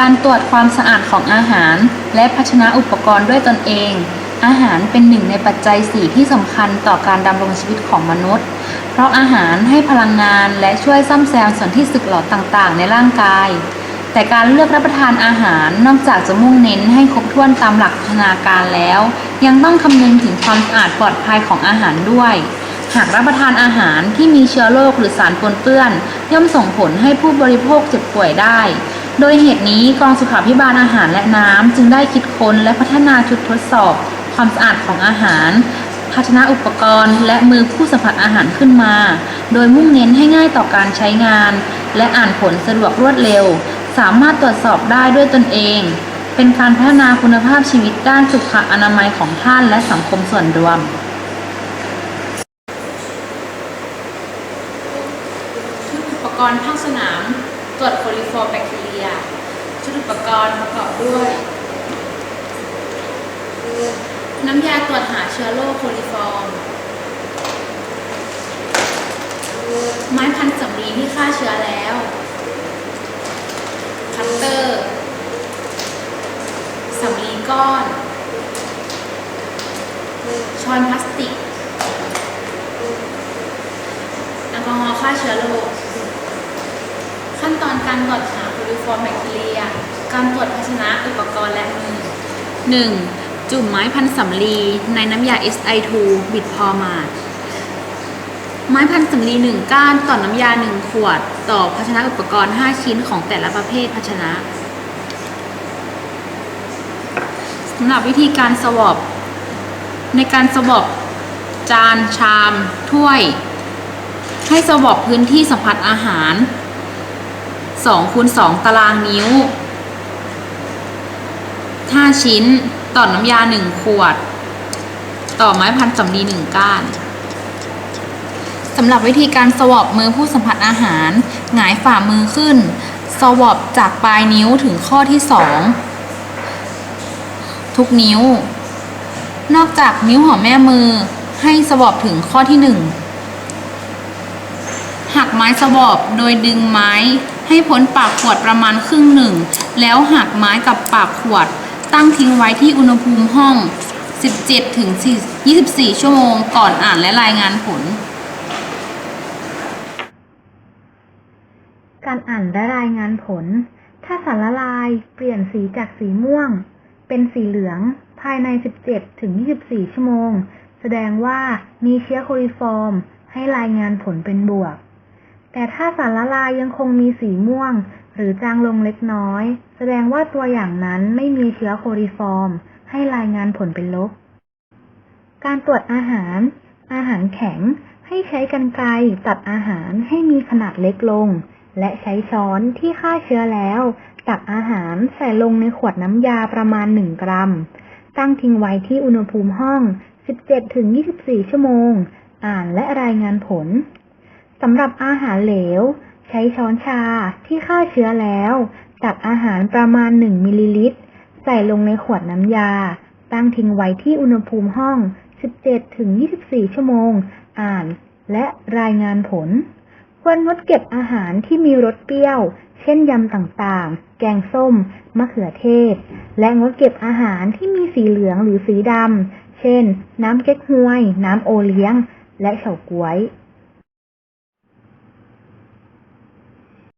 การตรวจความสะอาดของอาหาร และภาชนะอุปกรณ์ด้วยตนเอง อาหารเป็นหนึ่งในปัจจัยสี่ที่สำคัญต่อการดำรงชีวิตของมนุษย์ เพราะอาหารให้พลังงานและช่วยซ่อมแซมส่วนที่สึกหรอต่างๆ ในร่างกาย แต่การเลือกรับประทานอาหารนอกจากจะมุ่งเน้นให้ครบถ้วนตามหลักโภชนาการแล้ว ยังต้องคำนึงถึงความสะอาดปลอดภัยของอาหารด้วยหากรับประทานอาหารที่มีเชื้อโรคหรือสารปนเปื้อน ย่อมส่งผลให้ผู้บริโภคเจ็บป่วยได้ โดยเหตุนี้กองสุขาภิบาลอาหารและน้ำจึงได้คิดค้นและพัฒนาชุดทดสอบ ความสะอาดของอาหาร ภาชนะอุปกรณ์ และมือผู้สัมผัสอาหารขึ้นมา โดยมุ่งเน้นให้ง่ายต่อการใช้งาน และอ่านผลสะดวกรวดเร็ว สามารถตรวจสอบได้ด้วยตนเอง เป็นการพัฒนาคุณภาพชีวิตด้านสุขอนามัยของท่านและสังคมส่วนรวมชุดอุปกรณ์ภาคสนาม ตรวจโคลิฟอร์แบคทีเรีย ชุดอุปกรณ์ประกอบด้วย น้ำยาตรวจหาเชื้อโรคโคลิฟอร์มไม้พันสำลีที่ฆ่าเชื้อแล้วคัตเตอร์สำลีก้อน ช้อนพลาสติกแอลกอฮอล์ฆ่าเชื้อโรค ตอนการตรวจหาโคลิฟอร์มแบคทีเรีย การตรวจภาชนะอุปกรณ์และมือ 1. จุ่มไม้พันสำลีในน้ำยา SI2 บิดพอมาดไม้พันสำลี1ก้านต่อน้ำยา 1 ขวด ต่อภาชนะอุปกรณ์ 5 ชิ้นของแต่ละประเภทภาชนะสำหรับวิธีการสวอปในการสวอปจานชาม ถ้วย ให้สวอปพื้นที่สัมผัสอาหาร 2คูณ2ตารางนิ้ว 5 ชิ้น ต่อน้ำยา 1 ขวด ต่อไม้พันสำลี1ก้านสำหรับวิธีการสวอปมือผู้สัมผัสอาหาร หงายฝ่ามือขึ้น สวอปจากปลายนิ้วถึงข้อที่ 2 ทุกนิ้ว นอกจากนิ้วหัวแม่มือให้สวอปถึงข้อที่ 1 หักไม้สวอปโดยดึงไม้ ให้พ้นปากขวดประมาณครึ่งหนึ่ง แล้วหักไม้กับปากขวด ตั้งทิ้งไว้ที่อุณหภูมิห้อง 17ถึง24 ชั่วโมงก่อนอ่านและรายงานผล การอ่านและรายงานผล ถ้าสารละลายเปลี่ยนสีจากสีม่วง เป็นสีเหลืองภายใน 17ถึง24 ชั่วโมง แสดงว่ามีเชื้อโคลิฟอร์ม ให้รายงานผลเป็นบวก แต่ถ้าสารละลายยังคงมีสีม่วง หรือจางลงเล็กน้อย แสดงว่าตัวอย่างนั้นไม่มีเชื้อโคลิฟอร์ม ให้รายงานผลเป็นลบ การตรวจอาหาร อาหารแข็งให้ใช้กรรไกรตัดอาหารให้มีขนาดเล็กลง และใช้ช้อนที่ฆ่าเชื้อแล้วตักอาหารใส่ลงในขวดน้ำยาประมาณ 1 กรัม ตั้งทิ้งไว้ที่อุณหภูมิห้อง 17-24 ชั่วโมง อ่านและรายงานผล สำหรับอาหารเหลว ใช้ช้อนชาที่ฆ่าเชื้อแล้ว ตักอาหารประมาณ 1 มิลลิลิตร ใส่ลงในขวดน้ำยา ตั้งทิ้งไว้ที่อุณหภูมิห้อง 17-24 ชั่วโมง อ่านและรายงานผล ควรงดเก็บอาหารที่มีรสเปรี้ยว เช่นยำต่างๆ แกงส้ม มะเขือเทศ และงดเก็บอาหารที่มีสีเหลืองหรือสีดำ เช่น น้ำเก๊กฮวย น้ำโอเลี้ยง และเฉาก๊วย